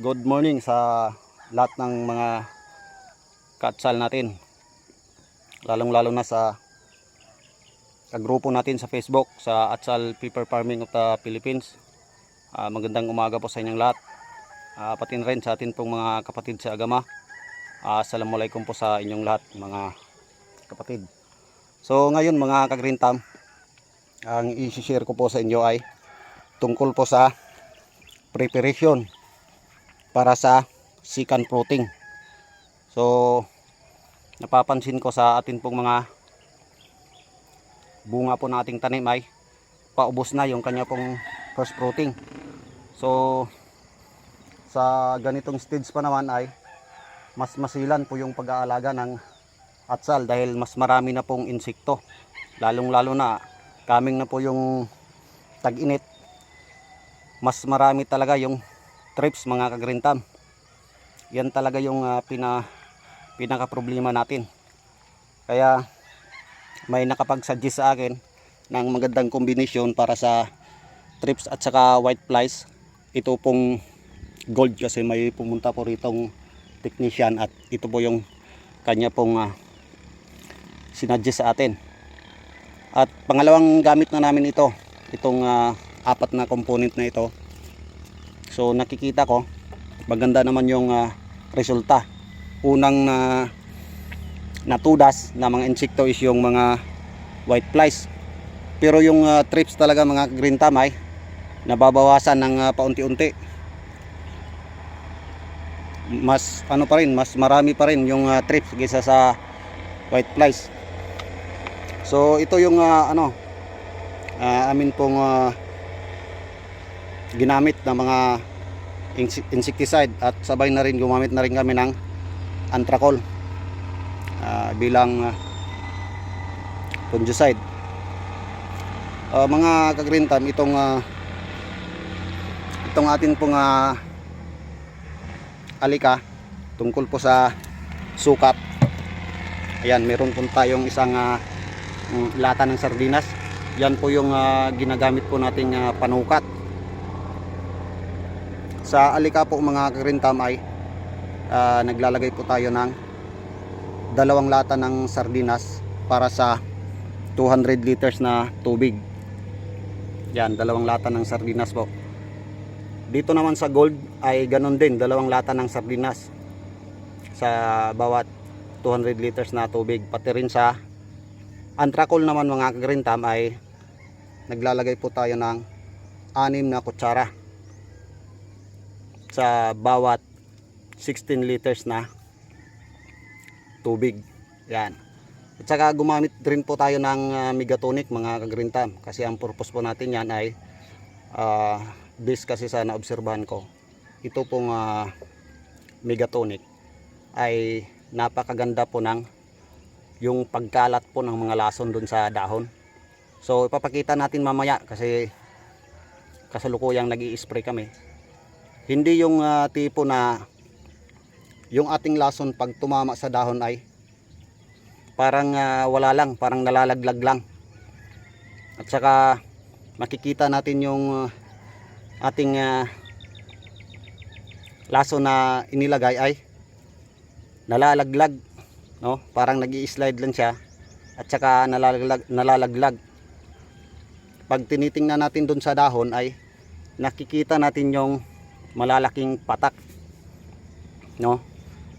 Good morning sa lahat ng mga katsal natin. Lalong lalo na sa kagrupo natin sa Facebook sa Atsal Paper Farming of the Philippines. Ah, magandang umaga po sa inyong lahat. Ah, pati rin sa atin pong mga kapatid sa Agama. Ah, Assalamualaikum po sa inyong lahat mga kapatid. So ngayon mga ka-green thumb, ang i-share ko po sa inyo ay tungkol po sa preparation para sa second fruiting. So napapansin ko sa atin pong mga bunga po nating tanim ay paubos na yung kanya pong first fruiting. So sa ganitong stage pa naman ay mas masilan po yung pag-aalaga ng atsal dahil mas marami na pong insekto. Lalong lalo na kaming na po yung tag-init. Mas marami talaga yung trips mga kagrintam. Yan talaga yung ah, pina, pinaka problema natin. Kaya may nakapag-suggest sa akin ng magandang kombinasyon para sa trips at saka white flies. Ito pong gold kasi may pumunta po ritong technician at ito po yung kanya pong ah, sinuggest sa atin. At pangalawang gamit na namin ito, itong ah, apat na component na ito. So nakikita ko, maganda naman yung ah, resulta. Unang na natudas na mga insekto is yung mga white flies. Pero yung ah, trips talaga mga green tamay, nababawasan ng ah, paunti-unti. Mas ano pa rin, mas marami pa rin yung ah, trips kaysa sa white flies. So ito yung ah, ano ah, amin pong ah, ginamit na mga insecticide at sabay na rin gumamit na rin kami ng antrakol ah, bilang ah, fungicide. Ah, mga ka-green time itong ah, itong atin pong ah, alika tungkol po sa sukat. Ayan, meron po tayong isang mm, lata ng sardinas. Yan po yung ah, ginagamit po nating ah, panukat. Sa alika mga karintam ay ah, naglalagay po tayo ng dalawang lata ng sardinas para sa 200 liters na tubig. Yan, dalawang lata ng sardinas po. Dito naman sa gold ay ganun din, dalawang lata ng sardinas sa bawat 200 liters na tubig. Pati rin sa antrakol naman mga kagrintam ay naglalagay po tayo ng anim na kutsara sa bawat 16 liters na tubig. Yan. At saka gumamit rin po tayo ng ah, megatonic mga kagrintam kasi ang purpose po natin yan ay ah, based kasi sa naobserbahan ko. Ito pong ah, megatonic ay napakaganda po ng yung pagkalat po ng mga lason dun sa dahon. So ipapakita natin mamaya kasi kasalukuyang nag spray kami. Hindi yung ah, tipo na yung ating lason pag tumama sa dahon ay parang ah, wala lang, parang nalalaglag lang. At saka makikita natin yung ah, ating ah, laso na inilagay ay nalalaglag no parang nag slide lang siya at saka nalalaglag, nalalaglag pag tinitingnan natin doon sa dahon ay nakikita natin yung malalaking patak no?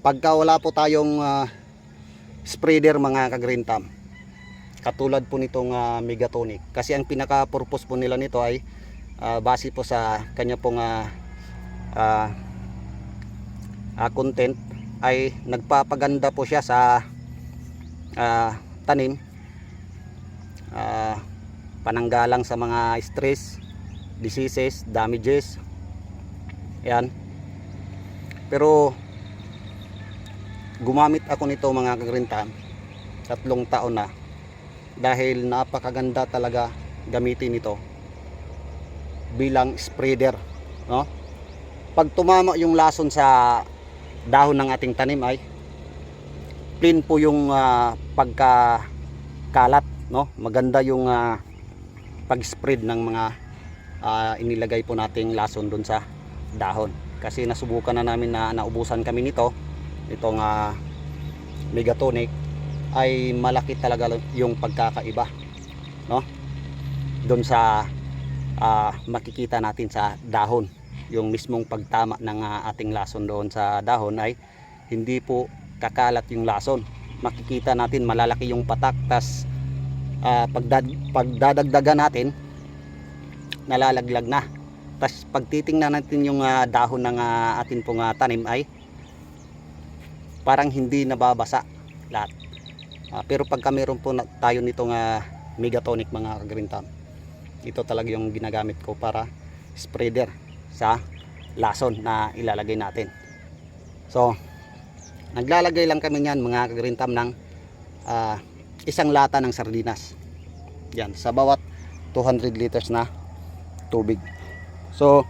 Pagka wala po tayong ah, spreader mga ka-green thumb katulad po nitong ah, megatonic. Kasi ang pinaka purpose po nila nito ay ah, base po sa kanya pong ah, ah, ah, content ay nagpapaganda po siya sa ah, tanim ah, pananggalang sa mga stress diseases, damages yan. Pero gumamit ako nito mga kagrinta tatlong taon na. Dahil napakaganda talaga gamitin ito bilang spreader no? Pag tumama yung lason sa dahon ng ating tanim ay clean po yung ah, pagka kalat no? Maganda yung ah, pag-spread ng mga ah, inilagay po nating lason dun sa dahon. Kasi nasubukan na namin na naubusan kami nito, itong ah, megatonic ay malaki talaga yung pagkakaiba no? Doon sa ah, makikita natin sa dahon. Yung mismong pagtama ng ah, ating lason doon sa dahon ay hindi po kakalat yung lason. Makikita natin malalaki yung patak tas ah, pagdad, pagdadagdagan natin nalalaglag na tas pagtitingnan natin yung ah, dahon ng ah, atin pong ah, tanim ay parang hindi nababasa lahat. Ah, pero pagka meron po na, tayo nitong ah, megatonic mga green thumb ito talaga yung ginagamit ko para spreader sa lason na ilalagay natin. So naglalagay lang kami niyan mga green thumb ng ah, isang lata ng sardinas. Yan sa bawat 200 liters na tubig so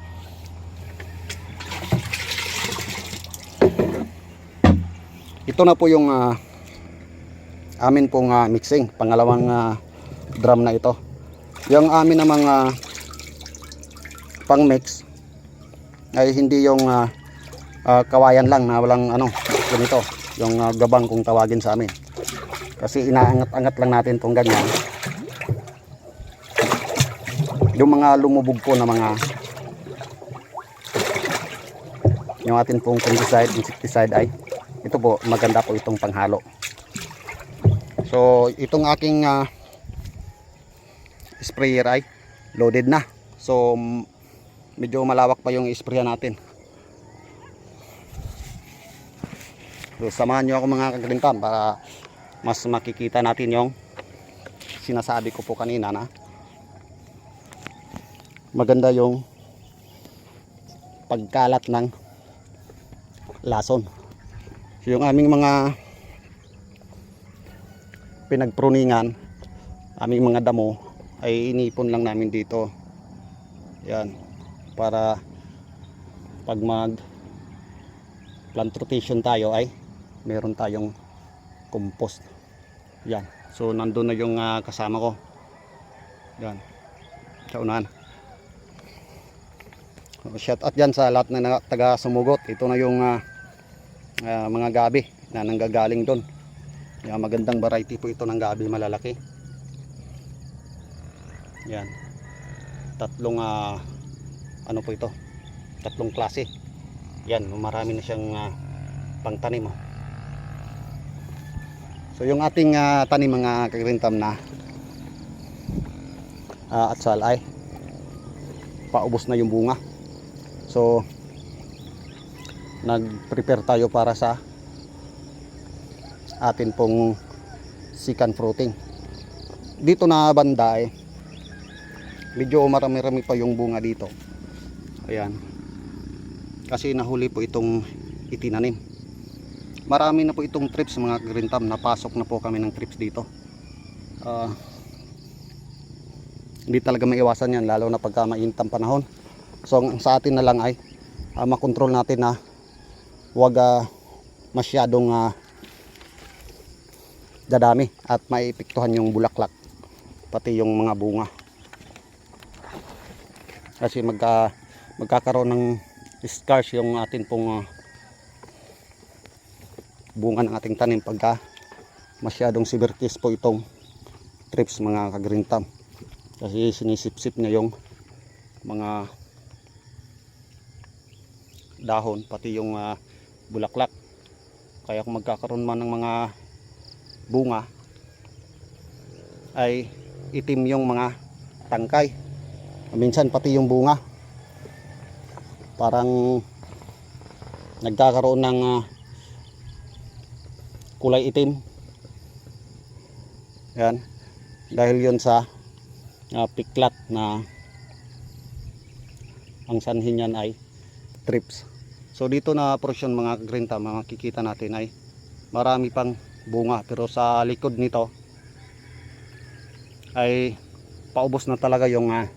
ito na po yung ah, amin pong ah, mixing pangalawang ah, drum na ito. Yung amin namang ah, pang mix ay hindi yung ah, ah, kawayan lang na walang ano ganito yung ah, gabang kung tawagin sa amin. Kasi inaangat-angat lang natin tong ganyan. Yung mga lumubog po na mga yung atin pong fungicide, insecticide ay ito po maganda po itong panghalo. So itong aking ah, sprayer ay loaded na. So medyo malawak pa yung sprayer natin. So samahan nyo ako mga kagrintan para mas makikita natin yung sinasabi ko po kanina na maganda yung pagkalat ng lason. So, yung aming mga pinagpruningan aming mga damo ay inipon lang namin dito. Yan para pag mag plant rotation tayo ay meron tayong compost. Yan. So nandun na yung ah, kasama ko. Yan. Sa unahan. Shout out dyan sa lahat na taga sumugot ito na yung ah, ah, mga gabi na nanggagaling doon yan, magandang variety po ito ng gabi malalaki. Yan. Tatlong ah, ano po ito? Tatlong klase. Yan marami na siyang ah, pangtanim oh. so yung ating ah, tanim mga kagrintam na ah, atsal ay paubos na yung bunga. So nag prepare tayo para sa atin pong sikan fruiting. Dito na banda eh. Medyo marami-rami pa yung bunga dito. Ayan. Kasi nahuli po itong itinanim. Marami na po itong trips mga green thumb napasok na po kami ng trips dito. Ah, hindi talaga maiwasan yan lalo na pagka mainit ang panahon. So sa atin na lang ay ah, makontrol natin na huwag ah, masyadong ah, dadami at maipiktuhan yung bulaklak pati yung mga bunga. Kasi magka, magkakaroon ng scars yung atin pong ah, bunga ng ating tanim pagka masyadong sibertis po itong trips mga kagrintam kasi sinisip-sip niya yung mga dahon pati yung ah, bulaklak. Kaya kung magkakaroon man ng mga bunga ay itim yung mga tangkay. Minsan pati yung bunga. Parang nagkakaroon ng ah, kulay itim. Yan. Dahil yon sa ah, piklat na ang sanhin niyan ay trips so dito na portion mga green thumb mga kikita natin ay marami pang bunga. Pero sa likod nito ay paubos na talaga yung ah,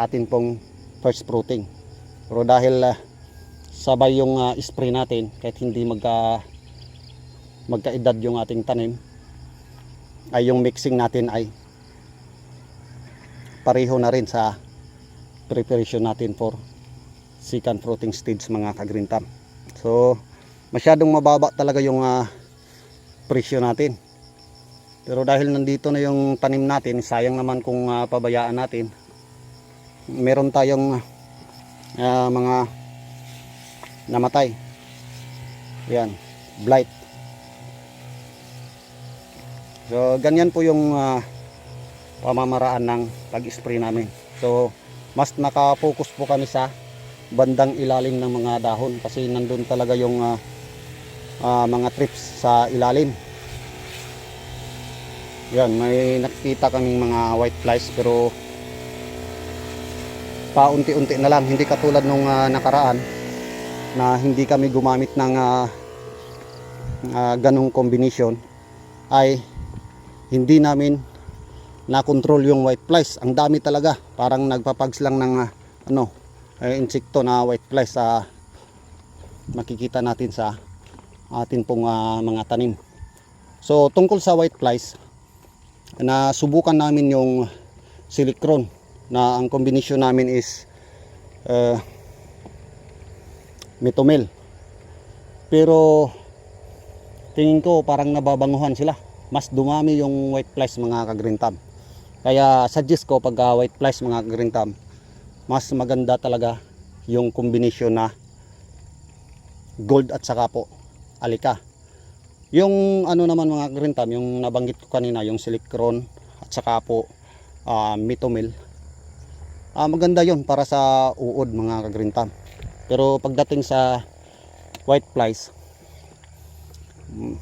atin pong first fruiting. Pero dahil ah, sabay yung ah, spray natin kahit hindi magka magkaedad yung ating tanim ay yung mixing natin ay pareho na rin sa preparation natin for second fruiting stage mga ka-green thumb. So masyadong mababa talaga yung ah, presyo natin. Pero dahil nandito na yung tanim natin, sayang naman kung ah, pabayaan natin. Meron tayong ah, mga namatay. Yan, blight. So ganyan po yung ah, pamamaraan ng pag-spray namin. So mas naka-focus po kami sa bandang ilalim ng mga dahon kasi nandun talaga yung ah, ah, mga trips sa ilalim. Yan, may nakikita kaming mga white flies pero paunti-unti na lang, hindi katulad nung ah, nakaraan na hindi kami gumamit ng ah, ah, ganong combination ay hindi namin na-control yung white flies. Ang dami talaga, parang nagpapags lang ng ah, ano, eh, insekto na white flies sa makikita natin sa atin pong ah, mga tanim. So tungkol sa white flies, na subukan namin yung silicron na ang combination namin is uh, metomel. Pero tingin ko parang nababanguhan sila. Mas dumami yung white flies mga ka-green thumb. Kaya suggest ko pag ah, white flies mga ka-green thumb, mas maganda talaga yung combination na gold at saka po alika. Yung ano naman mga green thumb, yung nabanggit ko kanina, yung silicron at saka po ah, metomel. Ah, maganda yon para sa uod mga green thumb. Pero pagdating sa white flies, mm,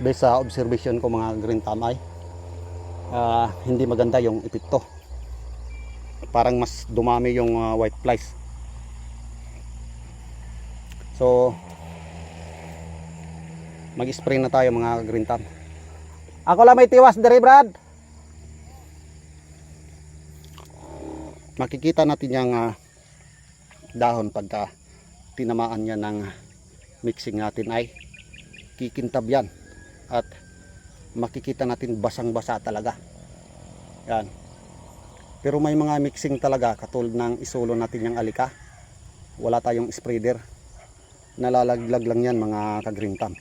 based sa observation ko mga green thumb ay ah, hindi maganda yung epekto. Parang mas dumami yung ah, white flies. So, mag-spray na tayo mga green thumb. Ako lang may tiwas dere Brad. Makikita natin yung ah, dahon pagka tinamaan niya ng mixing natin ay kikintab yan at makikita natin basang-basa talaga. Yan. Pero may mga mixing talaga katulad ng isulo natin yung alika. Wala tayong spreader. Nalalaglag lang yan mga ka-green thumb.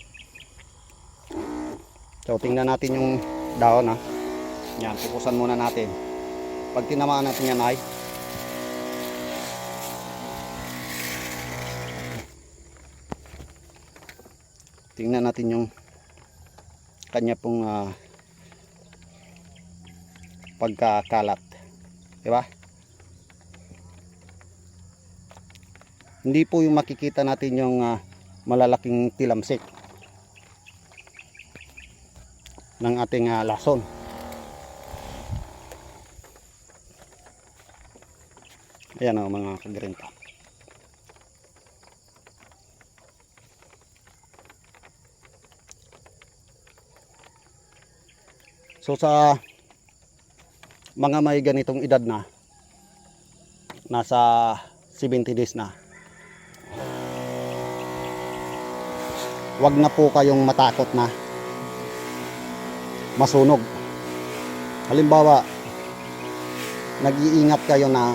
So tingnan natin yung dahon ha. Yan, pupusan muna natin. Pag tinamaan natin yan ay tingnan natin yung kanya pong ah, pagkakalat. Di ba? Hindi po yung makikita natin yung ah, malalaking tilamsik ng ating ah, lason. Ayan o mga kagrinta. So sa mga may ganitong edad na, nasa 70 days na, wag na po kayong matakot na masunog. Halimbawa, nag-iingat kayo na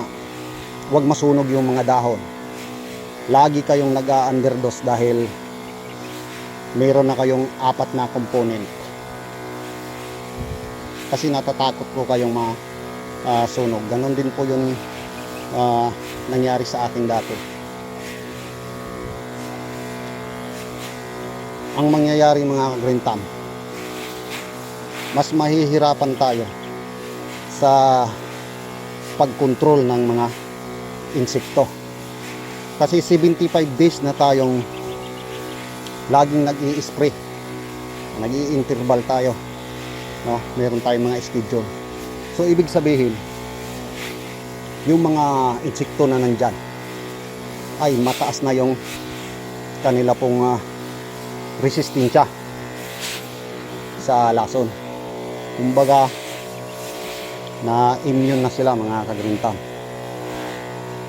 wag masunog yung mga dahon. Lagi kayong nag-underdose dahil meron na kayong apat na component. Kasi natatakot po kayong masunog. Ganon din po yung ah, nangyari sa akin dati. Ang mangyayari mga green thumb, mas mahihirapan tayo sa pagkontrol ng mga insekto. Kasi 75 days na tayong laging nag-i-spray. Nag-i-interval tayo. No? Meron tayong mga schedule. So ibig sabihin, yung mga insekto na nandyan ay mataas na yung kanila pong ah, resistensya sa lason kumbaga na immune na sila mga ka-green thumb.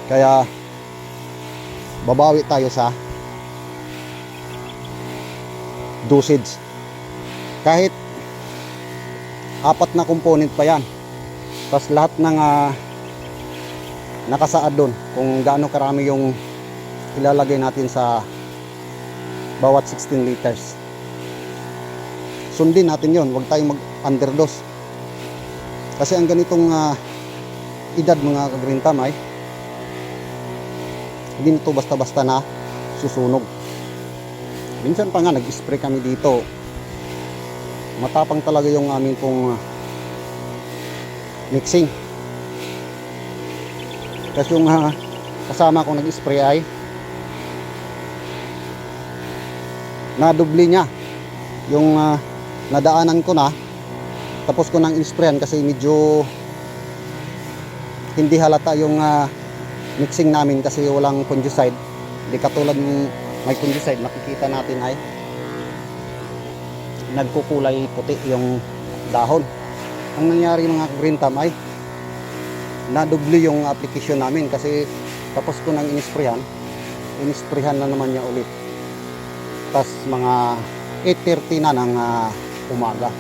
Kaya babawi tayo sa dosage. Kahit apat na component pa yan. Tapos lahat ng ah, nakasaad doon kung gaano karami yung ilalagay natin sa bawat 16 liters. Sundin natin yon, huwag tayong mag-underdose. Kasi ang ganitong ah, edad mga ka-green thumb ay hindi na to basta-basta na susunog. Minsan pa nga nag-spray kami dito. Matapang talaga yung amin pong ah, mixing. Kasi yung ah, kasama ko nag-spray ay nadubli niya. Yung ah, nadaanan ko na tapos ko nang in-sprayan kasi medyo hindi halata yung ah, mixing namin kasi walang fungicide. Hindi katulad ng may fungicide makikita natin ay nagkukulay puti yung dahon ang nangyari mga green thumb ay nadubli yung application namin kasi tapos ko nang in-sprayan in-sprayan na naman niya ulit. Tas mga 8.30 na ng ah, umaga.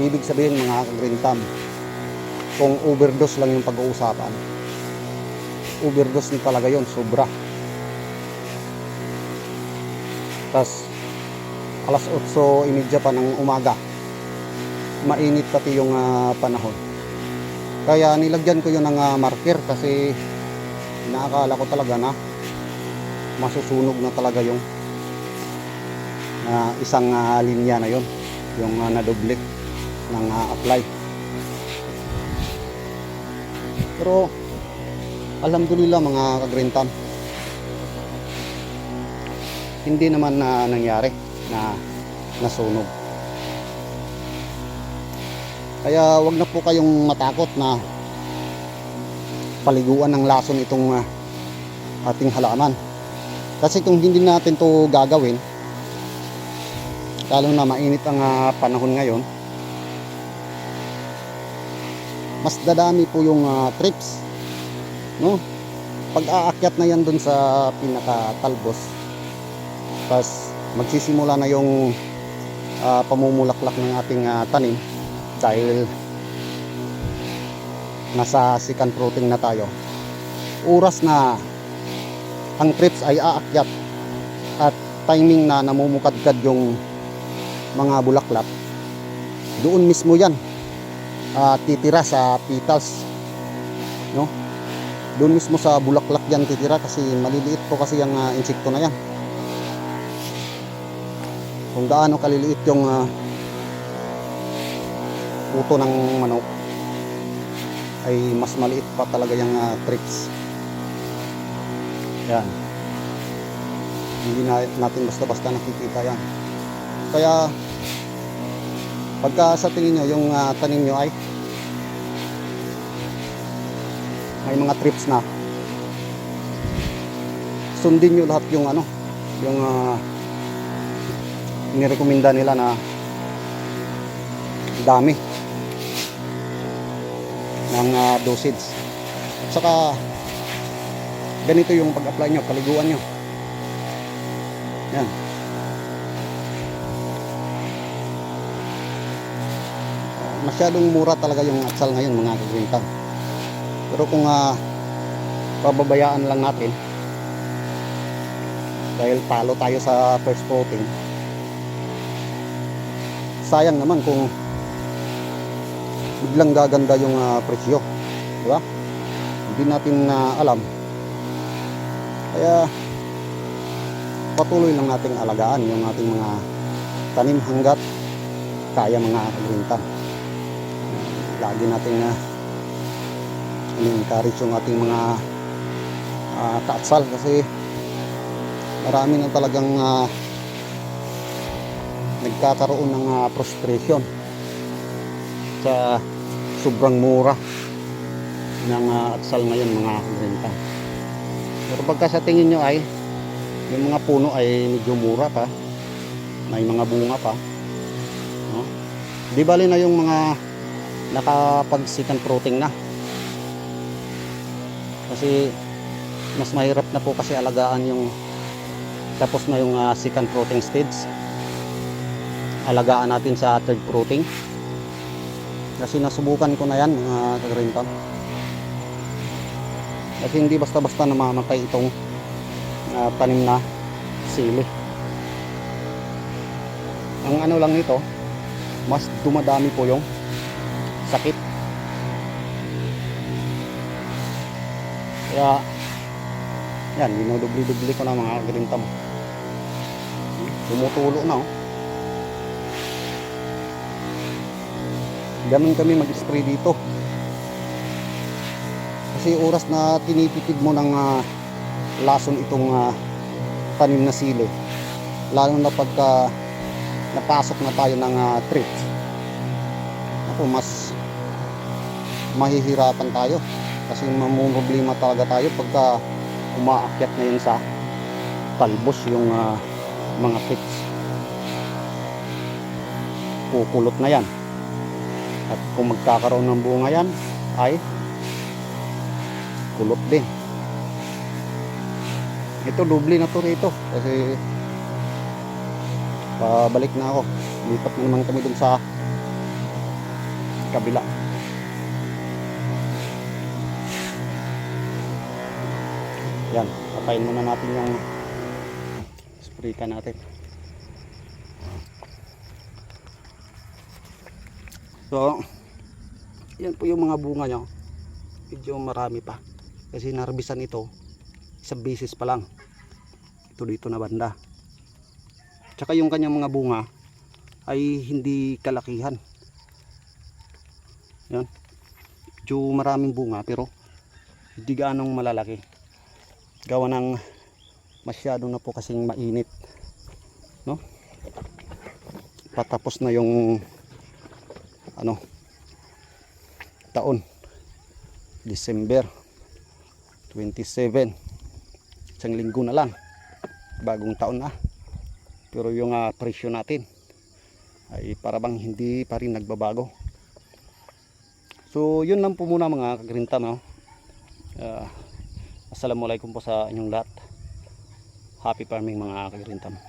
Ibig sabihin mga green thumb kung overdose lang yung pag-uusapan overdose na talaga yon sobra. Tas alas 8.30 pa ng umaga mainit pati yung ah, panahon. Kaya nilagyan ko yun ng ah, marker kasi inaakala ko talaga na masusunog na talaga yung ah, isang ah, linya na yon yung uh, nadoble ng ah, apply. Pero alhamdulillah mga ka-green thumb hindi naman na nangyari na nasunog kaya wag na po kayong matakot na paliguan ng lason itong ah, ating halaman. Kasi kung hindi natin to gagawin lalo na mainit ang ah, panahon ngayon mas dadami po yung ah, trips no? Pag aakyat na yan dun sa pinaka talbos tas magsisimula na yung ah, pamumulaklak ng ating ah, tanim dahil nasa second fruiting na tayo. Oras na ang trips ay aakyat at timing na namumukadkad yung mga bulaklak. Doon mismo yan ah, titira sa petals no? Doon mismo sa bulaklak yan titira kasi maliliit po kasi yung ah, insekto na yan. Kung gaano kaliliit yung ah, puto ng manok ay mas maliit pa talaga yung ah, trips yan. Hindi na, natin basta-basta nakikita yan. Kaya pagka sa tingin nyo yung ah, tanim nyo ay may mga trips na sundin nyo lahat yung ano yung uh, nirekomenda nila na dami ng ah, dosage. Saka ganito yung pag-apply nyo paliguan nyo. Yan. Masyadong mura talaga yung atsal ngayon mga kagwintan. Pero kung ah, pababayaan lang natin dahil talo tayo sa first floating sayang naman kung biglang gaganda yung ah, presyo di ba? Hindi natin na alam. Kaya patuloy lang nating alagaan yung ating mga tanim hanggat kaya mga kagwintan lagi natin na encourage yung ating mga uh, kaatsal kasi marami na talagang ah, nagkakaroon ng ah, frustration sa sobrang mura ng ah, atsal ngayon mga renta pero pagka sa tingin nyo ay yung mga puno ay medyo mura pa may mga bunga pa no? di bali na yung mga nakapagsikan fruiting na. Kasi mas mahirap na po kasi alagaan yung tapos na yung uh, second fruiting stage alagaan natin sa third fruiting kasi nasubukan ko na yan mga kagrinton Kasi hindi basta-basta namamatay itong ah, tanim na sili. Ang ano lang nito, mas dumadami po yung sakit. Kaya, yan, dinudubli-dubli ko na mga grintam. Tumutulo na oh. Ganun kami mag-spray dito. Kasi oras na tinitipid mo ng ah, lason itong ah, tanim na sili. Lalo na pagka napasok na tayo ng uh, trip. Ako mas mahihirapan tayo kasi mamumroblema talaga tayo pagka umaakyat na yun sa talbos yung ah, mga tips. Kukulot na yan. At kung magkakaroon ng bunga yan, ay kulot din. Ito, doble na to rito. Kasi pabalik na ako. Lipat na naman kami dun sa kabila. Yan, patayin muna natin yung spray natin. So, yan po yung mga bunga nyo. Medyo marami pa. Kasi narbisan ito, isang beses pa lang. Ito dito na banda. Tsaka yung kanyang mga bunga ay hindi kalakihan. Yan. Medyo maraming bunga pero hindi gaanong malalaki. Gawa ng masyado na po kasing mainit. No? Patapos na yung ano taon. December 27 isang linggo na lang. Bagong taon na. Pero yung ah, presyo natin ay para bang hindi pa rin nagbabago. So yun lang po muna mga kagrintam no? Ah, assalamualaikum po sa inyong lahat. Happy farming mga kagrintam